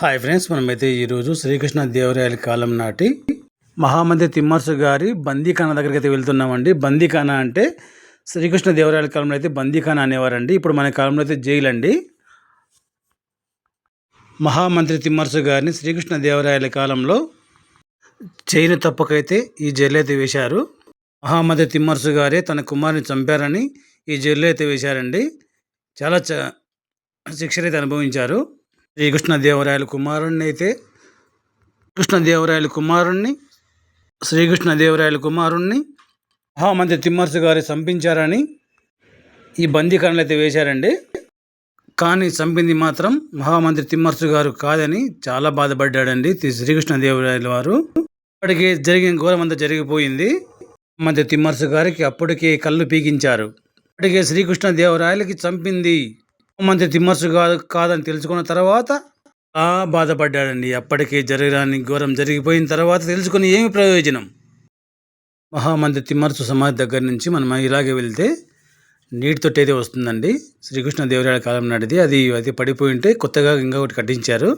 Hi friends మనమైతే ఈరోజు శ్రీకృష్ణ దేవరాయల కాలం నాటి మహామంత్రి తిమ్మర్సు గారి బందీఖానా దగ్గరికి అయితే వెళ్తున్నామండి. బందీఖానా అంటే శ్రీకృష్ణ దేవరాయల కాలంలో అయితే బందీఖానా అనేవారండి. ఇప్పుడు మన కాలంలో అయితే జైలు అండి మహామంత్రి తిమ్మర్సు గారిని శ్రీకృష్ణ దేవరాయల కాలంలో చైను తప్పకైతే ఈ జైలు అయితే వేశారు. మహామంత్రి తిమ్మర్సు గారే తన కుమారుని చంపారని ఈ జైల్లో అయితే వేశారండి. చాలా చ శిక్షలు అయితే అనుభవించారు. శ్రీకృష్ణదేవరాయల కుమారుణ్ణి అయితే కృష్ణదేవరాయల కుమారుణ్ణి శ్రీకృష్ణదేవరాయల కుమారుణ్ణి మహామంత్రి తిమ్మర్సు గారు చంపించారని ఈ బందీకరణలు అయితే వేశారండి. కానీ చంపింది మాత్రం మహామంత్రి తిమ్మర్సు గారు కాదని చాలా బాధపడ్డాడండి శ్రీకృష్ణదేవరాయల వారు. అప్పటికే జరిగిన ఘోరం అంతా జరిగిపోయింది. మంత్రి తిమ్మర్సు గారికి అప్పటికే కళ్ళు పీకించారు. అప్పటికే శ్రీకృష్ణదేవరాయలకి చంపింది మంచి తిమ్మర్సు కాదు కాదని తెలుసుకున్న తర్వాత బాధపడ్డాడండి. అప్పటికే జరగరాని ఘోరం జరిగిపోయిన తర్వాత తెలుసుకుని ఏమి ప్రయోజనం? మహామంత్రి తిమ్మర్సు సమాధి దగ్గర నుంచి మనం ఇలాగే వెళ్తే నీటి అయితే వస్తుందండి. శ్రీకృష్ణదేవరాయల కాలం నాటిది. అది అది పడిపోయి ఉంటే కొత్తగా ఇంకొకటి కట్టించారు.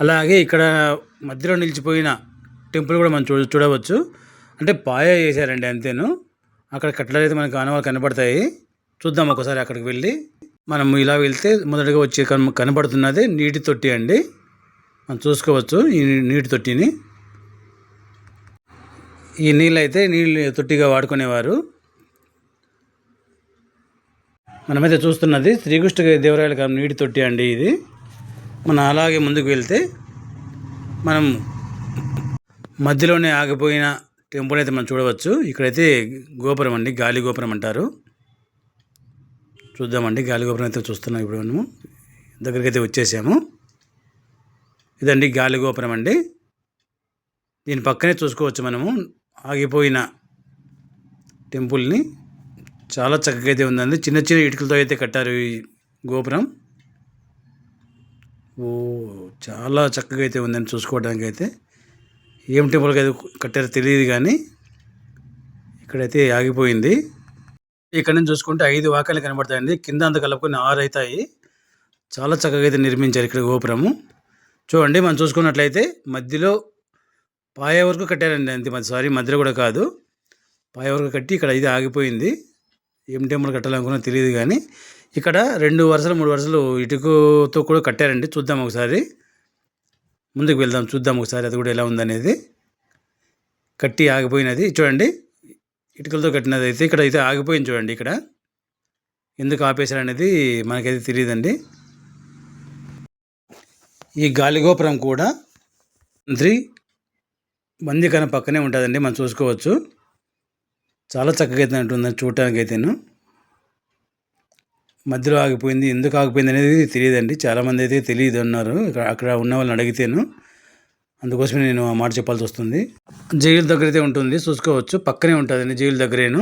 అలాగే ఇక్కడ మధ్యలో నిలిచిపోయిన టెంపుల్ కూడా మనం చూ చూడవచ్చు. అంటే పాయ చేశారండి అంతేను. అక్కడ కట్టడాలు అయితే మనకు ఆనవాళ్ళు కనబడతాయి చూద్దాం ఒకసారి అక్కడికి వెళ్ళి. మనం ఇలా వెళ్తే మొదటగా వచ్చి కన కనబడుతున్నది నీటి తొట్టి అండి. మనం చూసుకోవచ్చు ఈ నీటి తొట్టిని. ఈ నీళ్ళు అయితే నీళ్ళు తొట్టిగా వాడుకునేవారు. మనమైతే చూస్తున్నది శ్రీకృష్ణ దేవరాయల కాలం నీటి తొట్టి అండి ఇది. మనం అలాగే ముందుకు వెళ్తే మనం మధ్యలోనే ఆగిపోయిన టెంపుల్ అయితే మనం చూడవచ్చు. ఇక్కడైతే గోపురం అండి గాలి గోపురం అంటారు. చూద్దామండి. గాలి గోపురం అయితే చూస్తున్నాం ఇప్పుడు మనము. దగ్గరికి అయితే వచ్చేసాము. ఇదండి గాలి గోపురం అండి. దీని పక్కనే చూసుకోవచ్చు మనము. ఆగిపోయిన టెంపుల్ని. చాలా చక్కగా అయితే ఉందండి. చిన్న చిన్న ఇటుకలతో అయితే కట్టారు ఈ గోపురం. ఓ చాలా చక్కగా అయితే ఉందండి చూసుకోవడానికి అయితే ఏం టెంపుల్కి అయితే కట్టారో తెలియదు కానీ ఇక్కడైతే ఆగిపోయింది. ఇక్కడ నుంచి చూసుకుంటే ఐదు వాకలు కనబడతాయండి. కింద అంత కలుపుకొని ఆరు అవుతాయి చాలా చక్కగా అయితే నిర్మించారు ఇక్కడ గోపురము. చూడండి మనం చూసుకున్నట్లయితే మధ్యలో పాయ వరకు కట్టారండి అంతే. మధ్య సారీ మధ్యలో కూడా కాదు. పాయ వరకు కట్టి ఇక్కడ ఇది ఆగిపోయింది. ఏం టెంపుల్ కట్టాలనుకున్నా తెలియదు కానీ ఇక్కడ రెండు వరుసలు మూడు వరుసలు ఇటుకతో కూడా కట్టారండి. చూద్దాం ఒకసారి. ముందుకు వెళ్దాం చూద్దాం ఒకసారి అది కూడా ఎలా ఉందనేది. కట్టి ఆగిపోయినది. చూడండి ఇటుకలతో కట్టినది అయితే ఇక్కడ అయితే ఆగిపోయింది చూడండి ఇక్కడ. ఎందుకు ఆపేశారు అనేది మనకైతే తెలియదండి. ఈ గాలిగోపురం కూడా మంత్రి బందీకరణ పక్కనే ఉంటుందండి మనం చూసుకోవచ్చు. చాలా చక్కగా అయితే ఉంటుందని చూడటానికి అయితేను మధ్యలో ఆగిపోయింది ఎందుకు ఆగిపోయింది అనేది తెలియదండి చాలామంది అయితే తెలియదు అన్నారు ఇక్కడ అక్కడ ఉన్న వాళ్ళని అడిగితేను. అందుకోసమే నేను ఆ మాట చెప్పాల్సి వస్తుంది. జైలు దగ్గర అయితే ఉంటుంది చూసుకోవచ్చు. పక్కనే ఉంటుందండి జైలు దగ్గరేను.